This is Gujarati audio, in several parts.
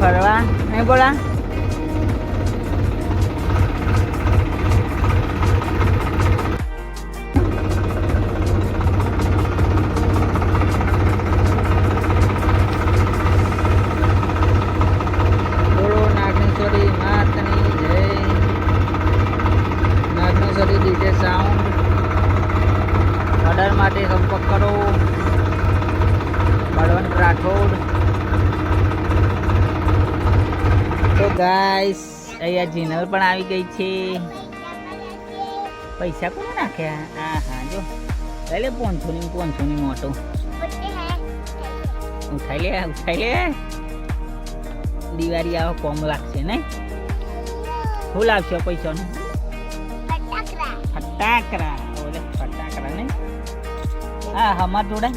ફરવા. નહીં બોલા? ગાઈસ, અહીંયા જીનલ પણ આવી ગઈ છે. પૈસા કોને નાખ્યા? હા હા જો. લઈ લે પોનસો ની પોનસો ની મોટો. ઉઠાઈ લે ઉઠાઈ લે. દિવાળી આવો કોમ લાગશે ને શું લાવશો પૈસાનું? ફટાકડા. ઓલે ફટાકડા ને હા હમાર જોડે.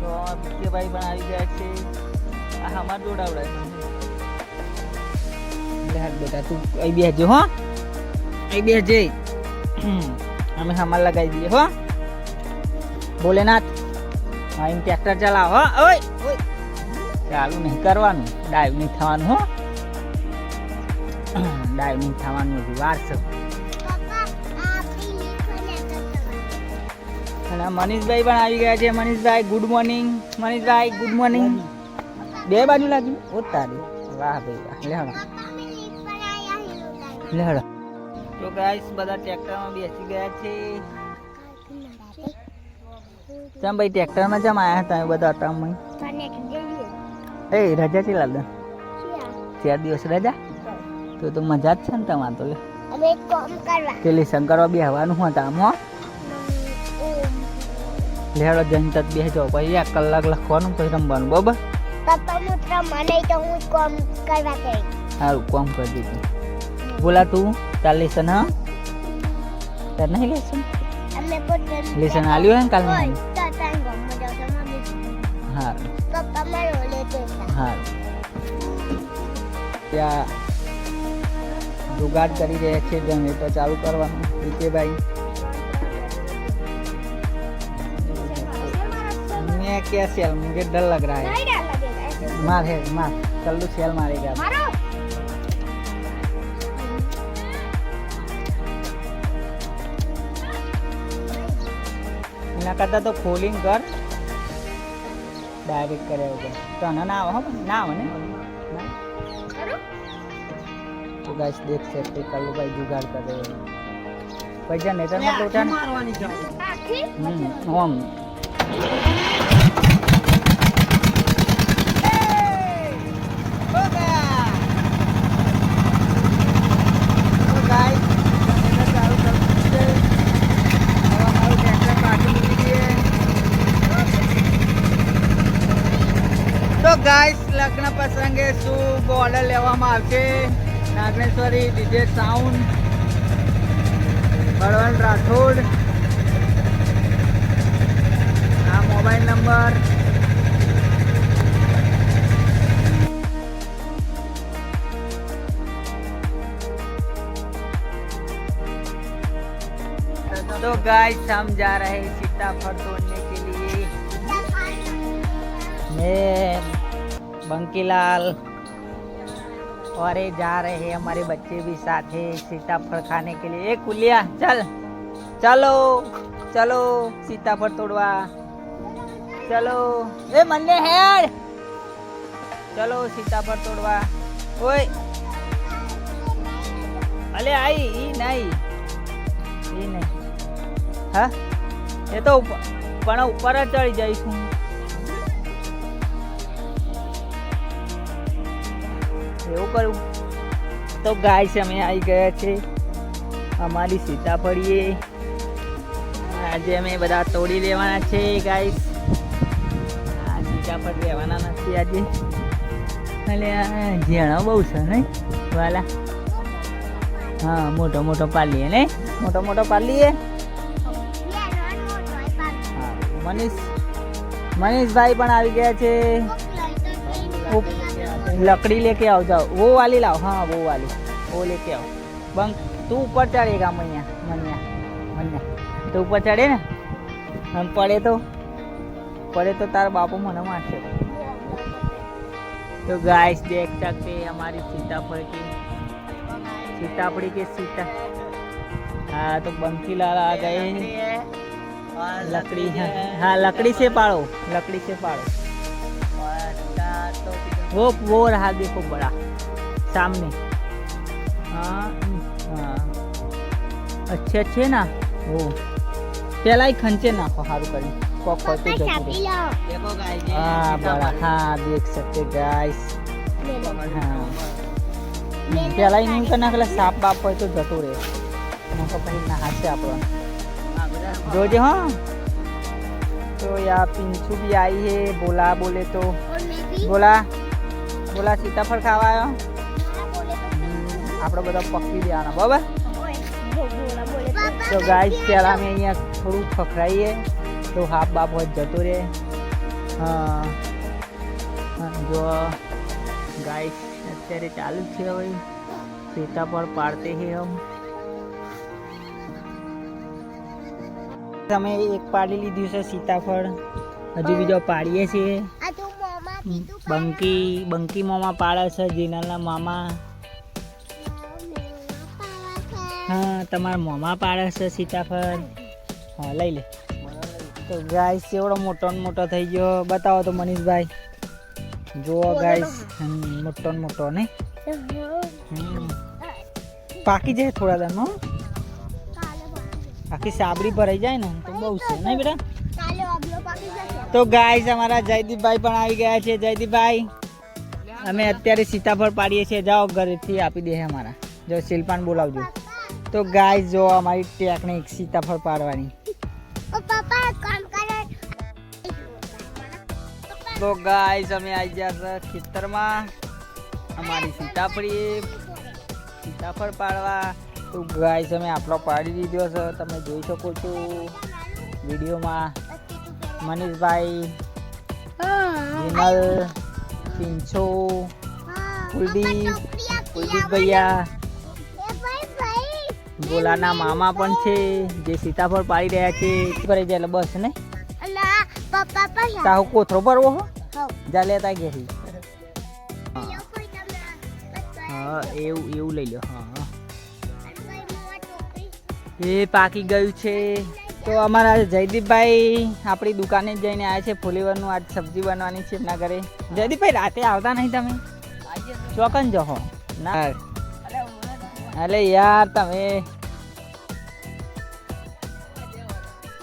તો ભાઈ પણ આવી ગયા છે. આ હમાર જોડાવડાય બેટા તું અહીં બેસજો હો. અહીં બેસજે. અમે હમાર લગાવી દઈએ હો. ભોલેનાથ. હા એમ ટ્રેક્ટર ચલાવો હો. ઓય ઓય. ચાલુ નહીં કરવાનું. ડાઈવ નહીં થવાનું હો. ડાઈવ નહીં થવાનું હજી વાર છે. અને મનીષભાઈ પણ આવી ગયા છે. Manishbhai good morning Manishbhai good morning બે બાજુ લાગ્યું ઓ તારી. વાહ ભાઈ વાહ. લેહડો લેહડો તો ગાઈસ બધા ટ્રેક્ટરમાં બેસી ગયા છે. ચમ ભાઈ ટ્રેક્ટરમાં ચમ આયા હતા? બધા અટામમાં એ રજા છે લાલ ચાર દિવસ રજા? તો તો મજા જ છે ને તમારે તો લે. અમે કોમ કરવા પેલી શંકરવા બે હવાનું હતા આમ હો. લેહડો જઈને તત બેસજો પછી એક કલાક લખવાનું પછી રમવાનું બરાબર? પપ્પા મને તો હું કામ કરવા ગઈ સારું કોમ કરી દીધું. બોલા તું તાર લેસન હા તાર નહીં લેસન અમે પોતે લેસન આલ્યું હોય ને કાલ હોય તો તાન ગમ જાવ તો મમ્મી હારું પપ્પા મારો લેતો હતા હારું ત્યાં જુગાડ કરી રહ્યા છે જનરેટર ચાલુ કરવાનું વિજયભાઈ मैं क्या सेल मुझे डर लग रहा है નહીં ડર લાગેગા ऐसे मार है मार कल्लू सेल मारेगा મારો એના કરતાં તો ફોલિંગ કર. ડાયરેક્ટ કરે એવું તો ના આવે હો ના આવે ને. તો ગાઈસ દેખ છે તે કલ્લુભાઈ જુગાડ કરે પૈસા નેતરમાં ટોટા મારવાની હમ ગાઈસ લગ્ન પ્રસંગે શું ઓર્ડર લેવામાં આવશે નાગેશ્વરી ડીજે સાઉન્ડ બળવંત રાઠોડ આ મોબાઈલ નંબર तो गाइस हम जा रहे हैं सीताफल तोड़ने के लिए मैं बंकीलाल और ये जा रहे हैं हमारे बच्चे भी साथ है सीताफल खाने के लिए ए कुलिया चल चलो चलो सीताफल तोड़वा चलो ए मन्ने हेड चलो सीताफल तोड़वा ओए અલે આઈ ઈ નહીં ઈ નહીં હા એ તો ઉપ- પણ ઉપર જ ચડી જઈશું એવું કરું? તો ગાય અમે આવી ગયા છે. અમારી સીતાફળીએ આજે અમે બધા તોડી લેવાના છે ગાય આ સીતાફળ લેવાના નથી આજે. એટલે ઝીણો બહુ છે ને વાલા. હા, મોટો મોટો પાલીએ ને મોટો મોટો પાલીએ? મનીષ. મનીષભાઈ પણ આવી ગયા છે. लकड़ी लेके आओ जाओ वो वाली लाओ हाँ वो वाली वो लेके आओ बंक तू ऊपर चढ़ेगा मैया मनिया मनिया तो ऊपर चढ़े ना हम पड़े तो पड़े तो तारा बापू मना मारते तो गाइस देख सकते हैं हमारी सीताफल की सीतापड़ी के सीता हाँ तो बंकी लाल आ गए लकड़ी हाँ लकड़ी से पाड़ो लकड़ी से पाड़ो वो वो रहा देखो बड़ा सामने हाँ हाँ अच्छे अच्छे ना वो પેલા ખંચે નાખો સારું કરી કોક હોય તો પપ્પા જતું ચાપી રહે. લો हाँ बड़ा हाँ देख सकते गाइस લે લો हाँ પેલા એમ કરી નાખેલા સાપ બાપ હોય તો જતું રહે નકર પછી નહાશે આપણો જોજે હા તો યા પિંચુ भी आई है बोला बोले तो और ઓલા સીતાફળ ખાવા આવ્યો. આપણે બધા પકવી દેવાના બરાબર? તો ગાય પહેલાં અમે અહીંયા થોડું ફખરાઈએ તો હાફ બાપ હોય જતો રહે. જો ગાય અત્યારે ચાલુ જ છે હવે. સીતાફળ પાડતે હે હમ. તમે એક પાડી લીધું છે સીતાફળ. હજુ બીજો પાડીએ છીએ. બંકી બંકી મામા પાડે છે જીનલના મામા. હા તમારા મામા પાડે છે સીતાફળ. હા લઈ લે. તો ગાઈસ કેવડો મોટો ને મોટો થઈ ગયો. બતાવો તો મનીષભાઈ. જુઓ ગાઈસ મોટો ને મોટો ને. પાકી જાય થોડા દારમાં હો. આખી સાબડી ભરાઈ જાય ને તો બહુ છે નહીં બેટા? કાલે પાકી જશે. તો ગાઈસ અમારા જયદીપભાઈ પણ આવી ગયા છે. જયદીપભાઈ અમે અત્યારે સીતાફળ પાડીએ છીએ. જાઓ ઘરેથી આપી દે અમારા. જો શિલ્પાન બોલાવજો. તો ગાઈસ જો અમારી ટેકનિક સીતાફળ પાડવાની. તો ગાઈસ અમે આવી ગયા ખેતરમાં. અમારી સીતાફળી સીતાફળ પાડવા. તો ગાઈસ અમે આપણો પાડી દીધો છે. તમે જોઈ શકો છો. વિડીયોમાં. મનીષભાઈ, વિમલ, પિંછો, કુલદીપ કુલદીપ ભૈયા. ગોલાના મામા પણ છે, જે સીતાફળ પાડી રહ્યા છે. કરે છે એટલે બસ ને? તાહુ કોથરો ભરવો હો. જા લેતા ઘેરી. હા, એવું એવું લઈ લો હા. એ પાકી ગયું છે. તો અમારા જયદીપભાઈ આપણી દુકાને જઈને આવ્યા છે ફુલીવરનું આજ સબ્જી બનવાની છે એમના ઘરે. જયદીપભાઈ, રાતે આવતા નહીં તમે? ચોકન જહો. ના. અરે યાર તમે.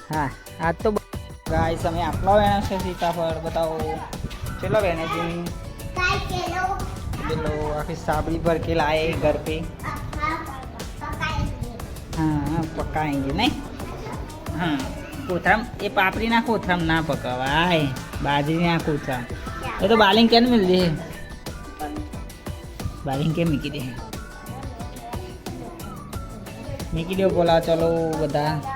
હા, આજ તો ગાય તમે આટલો વેણો છે સીતાફળ બતાવો. ચેલો વેણે છે? ચલો આખી સાબડી પર કે લાએ ઘરથી પે? હા પકાએંગે નહીં? હા. કોથરામ એ પાપડીના કોથરામ ના પકવાય. બાજરીના કોથરામ એ તો બાલિંગ કેમ મિલ દે? બાલિંગ કેમ મૂકી દે? મૂકી દો બોલા ચલો બધા.